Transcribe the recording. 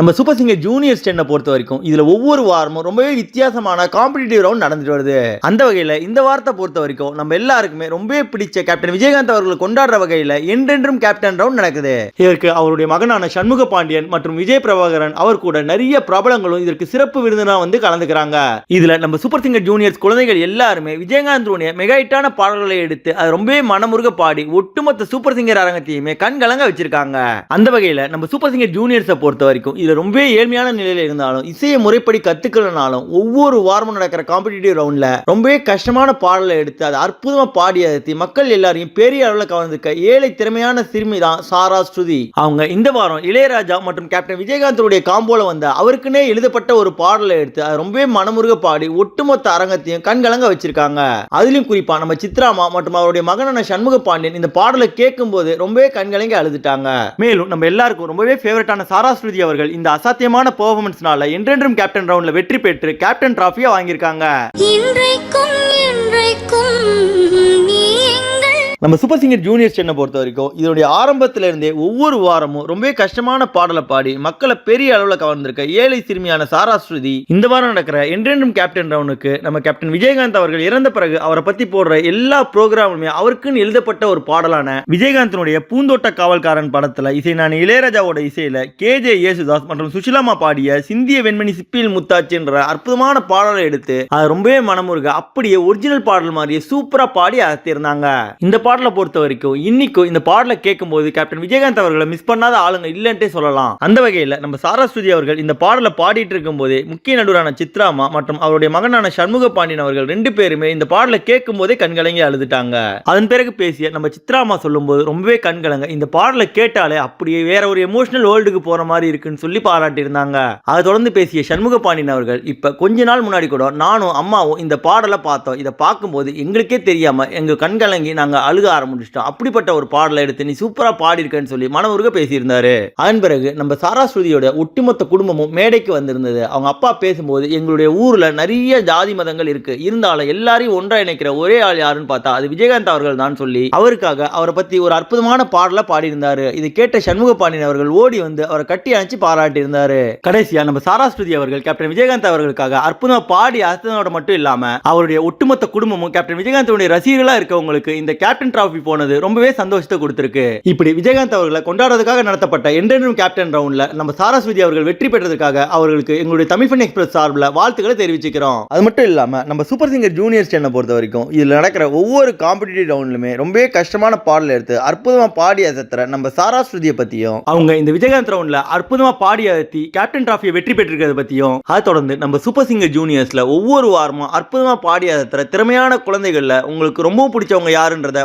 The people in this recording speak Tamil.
நம்ம சூப்பர் சிங்கர் ஜூனியர் டென்னை பொறுத்த வரைக்கும் இதுல ஒவ்வொரு வாரமும் ரொம்பவே வித்தியாசமான காம்படிட்டிவ் ரவுண்ட் நடந்துட்டு வருது. அந்த வகையில இந்த வாரத்தை பொறுத்த வரைக்கும் நம்ம எல்லாருக்குமே ரொம்பவே பிடிச்ச கேப்டன் விஜயகாந்த் அவர்கள் கொண்டாடுற வகையில என்றென்றும் கேப்டன் ரவுண்ட் நடக்குது. இதற்கு அவருடைய மகனான சண்முக பாண்டியன் மற்றும் விஜய் பிரபாகரன் அவர் கூட நிறைய பிரபலங்களும் இதற்கு சிறப்பு விருந்தினா வந்து கலந்துக்கிறாங்க. இதுல நம்ம சூப்பர் சிங்கர் ஜூனியர்ஸ் குழந்தைகள் எல்லாருமே விஜயகாந்த் மெகா ஹிட்டான பாடல்களை எடுத்து அது ரொம்பவே மனமுருக பாடி ஒட்டுமொத்த சூப்பர் சிங்கர் அரங்கத்தையுமே கண் கலங்க வச்சிருக்காங்க. அந்த வகையில நம்ம சூப்பர் சிங்கர் ஜூனியர்ஸை பொறுத்த வரைக்கும் இல்லை ரொம்பவே ஏழ்மையான நிலையில் இருந்தாலும் இசையை முறைப்படி கற்றுக்கலனாலும் ஒவ்வொரு வாரமும் நடக்கிற காம்படிட்டிவ் ரவுண்டில் ரொம்பவே கஷ்டமான பாடலை எடுத்து அதை அற்புதமாக பாடி அழுத்தி மக்கள் எல்லாரையும் பெரிய அளவில் கவர்ந்திருக்க ஏழை திறமையான சிறுமி தான் சாரா ஸ்ருதி. அவங்க இந்த வாரம் இளையராஜா மற்றும் கேப்டன் விஜயகாந்தருடைய காம்போல வந்த அவருக்குன்னே எழுதப்பட்ட ஒரு பாடலை எடுத்து அதை ரொம்பவே மனமுருக பாடி ஒட்டுமொத்த அரங்கத்தையும் கண்கலங்க வச்சிருக்காங்க. அதுலயும் குறிப்பா நம்ம சித்ராமா மற்றும் அவருடைய மகனான சண்முக பாண்டியன் இந்த பாடலை கேட்கும் போது ரொம்பவே கண்கலங்க அழுதுட்டாங்க. மேலும் நம்ம எல்லாருக்கும் ரொம்பவே ஃபேவரட்டான சாரா ஸ்ருதி அவர்கள் இந்த அசாத்தியமான பெர்ஃபார்மன்ஸ்னால என்றென்றும் கேப்டன் ரவுண்ட்ல வெற்றி பெற்று கேப்டன் டிராஃபியை வாங்கியிருக்காங்க. இன்றைக்கும் இன்றைக்கும் நம்ம சூப்பர் சிங்கர் ஜூனியர் சென்னை பொறுத்த வரைக்கும் இதனுடைய ஆரம்பத்திலிருந்தே ஒவ்வொரு வாரமும் ரொம்பவே கஷ்டமான பாடலை பாடி மக்களை பெரிய அளவில் கவர்ந்திருக்க ஏழை சிறுமியான சாராஸ்ருதி இந்த வாரம் நடக்கிற என்றென்றும் கேப்டன் ரவுனுக்கு நம்ம கேப்டன் விஜயகாந்த் அவர்கள் இறந்த பிறகு அவரை பத்தி போடுற எல்லா ப்ரோக்ராமுமே அவருக்குன்னு எழுதப்பட்ட ஒரு பாடலான விஜயகாந்தனுடைய பூந்தோட்ட காவல்காரன் படத்துல இசை நான் இளையராஜாவோட இசையில கே ஜே யேசுதாஸ் மற்றும் சுஷிலாமா பாடிய சிந்திய வெண்மணி சிப்பியில் முத்தாச்சு என்ற அற்புதமான பாடலை எடுத்து அது ரொம்பவே மனமுருக அப்படியே ஒரிஜினல் பாடல் மாதிரியே சூப்பரா பாடி அகத்திருந்தாங்க இந்த பாடலை பொறுத்த வரைக்கும் இன்னைக்கும் இந்த பாடலை கேட்கும்போது கேப்டன் விஜயகாந்த் அவர்களை மிஸ் பண்ணாத ஆளுங்க இல்லைன்ட்டே சொல்லலாம். அந்த வகையில் நம்ம சாரஸ்வதி அவர்கள் இந்த பாடலை பாடிட்டு இருக்கும்போதே முக்கிய நடுவரான சித்ராமா மற்றும் அவருடைய மகனான சண்முக பாண்டியன் அவர்கள் ரெண்டு பேருமே இந்த பாடலை கேட்கும் போதே கண்கலங்கி அழுதுட்டாங்க. அதன் பிறகு பேசிய நம்ம சித்ராமா சொல்லும்போது ரொம்பவே கண்கலங்க. இந்த பாடலை கேட்டாலே அப்படியே வேற ஒரு எமோஷனல் வேர்ல்டுக்கு போற மாதிரி இருக்குன்னு சொல்லி பாராட்டியிருந்தாங்க. அதை தொடர்ந்து பேசிய சண்முக பாண்டியன் அவர்கள் இப்ப கொஞ்ச நாள் முன்னாடி கூட நானும் அம்மாவும் இந்த பாடலை பார்த்தோம். இதை பார்க்கும்போது எங்களுக்கே தெரியாம எங்க கண்கலங்கி நாங்க அழுக ஆரம்பிச்சிட்டோம் அப்படிப்பட்ட ஒரு பாடலை எடுத்து நீ சூப்பரா பாடியிருக்கேன்னு சொல்லி மனமுருக பேசியிருந்தாரு. அதன் பிறகு நம்ம சாராஸ்வதியோட ஒட்டுமொத்த குடும்பமும் மேடைக்கு வந்திருந்தது. அவங்க அப்பா பேசும்போது எங்களுடைய ஊர்ல நிறைய ஜாதி மதங்கள் இருக்கு. இருந்தாலும் எல்லாரையும் ஒன்றா இணைக்கிற ஒரே ஆள் யாருன்னு பார்த்தா அது விஜயகாந்த் அவர்கள் தான் சொல்லி அவருக்காக அவரை பத்தி ஒரு அற்புதமான பாடலை பாடியிருந்தாரு. இது கேட்ட சண்முக பாண்டியன் அவர்கள் ஓடி வந்து அவரை கட்டி அணைச்சு பாராட்டியிருந்தாரு. கடைசியா நம்ம சாராஸ்வதி அவர்கள் கேப்டன் விஜயகாந்த் அவர்களுக்காக அற்புதமா பாடி அசனோட மட்டும் இல்லாம அவருடைய ஒட்டுமொத்த குடும்பமும் கேப்டன் விஜயகாந்தோடைய ரசிகர்களா இருக்கவங்களுக்கு இந்த கேப்டன் டிராஃபி போனது ரொம்பவே சந்தோஷத்தை கொடுத்திருக்கு. இப்படி விஜயகாந்த் அவர்களை கொண்டாடுறதுக்காக நடத்தப்பட்ட என்றென்றும் கேப்டன் ரவுண்ட்ல நம்ம சாரஸ்வதி அவர்கள் வெற்றி பெற்றதுக்காக அவர்களுக்கு எங்களுடைய தமிழ் ஃபன் எக்ஸ்பிரஸ் சார்பில் வாழ்த்துக்களை தெரிவிச்சுக்கிறோம். அது மட்டும் இல்லாம நம்ம சூப்பர் சிங்கர் ஜூனியர் சேனலை பொறுத்த வரைக்கும் இதுல நடக்கிற ஒவ்வொரு காம்படிட்டிவ் ரவுண்ட்லுமே ரொம்பவே கஷ்டமான பாடல் எடுத்து அற்புதமா பாடி அசத்துற நம்ம சாராஸ்வதியை பத்தியும் அவங்க இந்த விஜயகாந்த் ரவுண்ட்ல அற்புதமா பாடி அசத்தி கேப்டன் டிராஃபியை வெற்றி பெற்றிருக்கிறத பத்தியும் அதை தொடர்ந்து நம்ம சூப்பர் சிங்கர் ஜூனியர்ஸ்ல ஒவ்வொரு வாரமும் அற்புதமா பாடி அசத்துற திறமையான குழந்தைகள்ல உங்களுக்கு ரொம்ப பிடிச்சவங்க யாருன்றத